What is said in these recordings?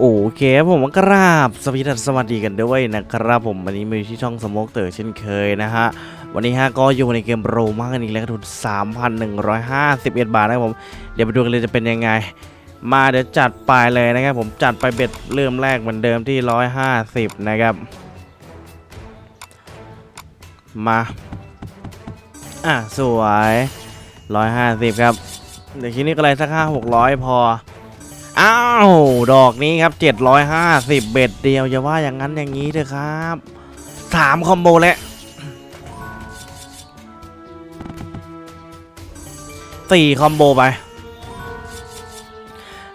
โอเคผมกราบสวัสดีสวัสดีกันด้วยนะครับผมวันนี้มาอยู่ที่ช่องสโมกเตอร์เช่นเคยนะฮะวันนี้ฮะก็อยู่ในเกมโรมากกันอีกแล้วกระทุน3,151 บาทนะครับผมเดี๋ยวไปดูกันเลยจะเป็นยังไง มาเดี๋ยวจัดไปเลยนะครับผมจัดไปเบ็ดเริ่มแรกเหมือนเดิมที่ 150 นะครับ มาอะสวย 150 ครับ เดี๋ยวทีนี้ก็เลยสักห้าหกร้อยพอ อ้าว ดอกนี้ครับ 750 เบ็ดเดียวอย่าว่าอย่างนั้นอย่างนี้เถอะครับสามคอมโบแล้วสี่คอมโบไป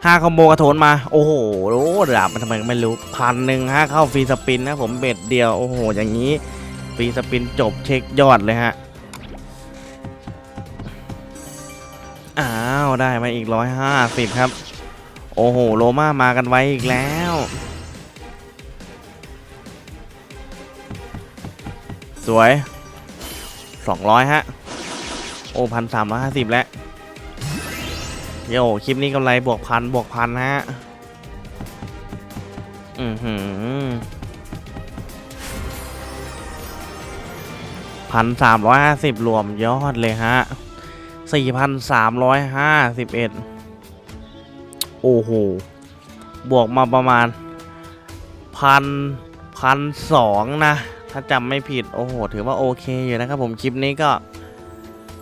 ห้าคอมโบกระโถนมา โอ้โหโอ้ดาบมันทำไมไม่รู้พันหนึ่งฮะเข้าฟรีสปินนะผมเบ็ดเดียว โอ้โห อย่างนี้ฟรีสปินจบเช็คยอดเลยฮะ อ้าว ได้มาอีกร้อยห้าสิบครับ โอ้โห โลมามากันไว้อีกแล้ว สวย 200 ฮะ โอ้พันสามร้อยห้าสิบแล้ว โยคลิปนี้กำไรบวกพันบวกพันฮะ อือหือพันสามร้อยห้าสิบรวมยอดเลยฮะสี่พันสามร้อยห้าสิบเอ็ด โอ้โห บวกมาประมาณพันพันสองนะ ถ้าจำไม่ผิด โอ้โห ถือว่าโอเคอยู่นะครับผม คลิปนี้ก็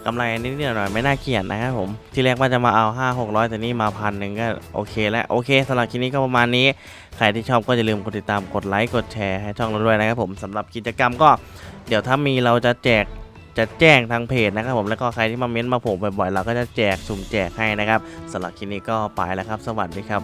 กำไรนิดหน่อยไม่น่าเกลียดนะครับผม ที่แรกว่าจะมาเอา 5 600 แต่นี่มาพันหนึ่งก็โอเคแล้ว โอเคสำหรับคลิปนี้ก็ประมาณนี้ ใครที่ชอบก็อย่าลืมกดติดตามกดไลค์กดแชร์ให้ช่องเราด้วยนะครับผมสำหรับกิจกรรมก็ เดี๋ยวถ้ามีเราจะแจก จะแจ้งทางเพจนะครับผมแล้วก็ใครที่มาเม้นต์มาผมบ่อยๆเราก็จะแจกสุ่มแจกให้นะครับสำหรับคลิปนี้ก็ไปแล้วครับ สวัสดีครับ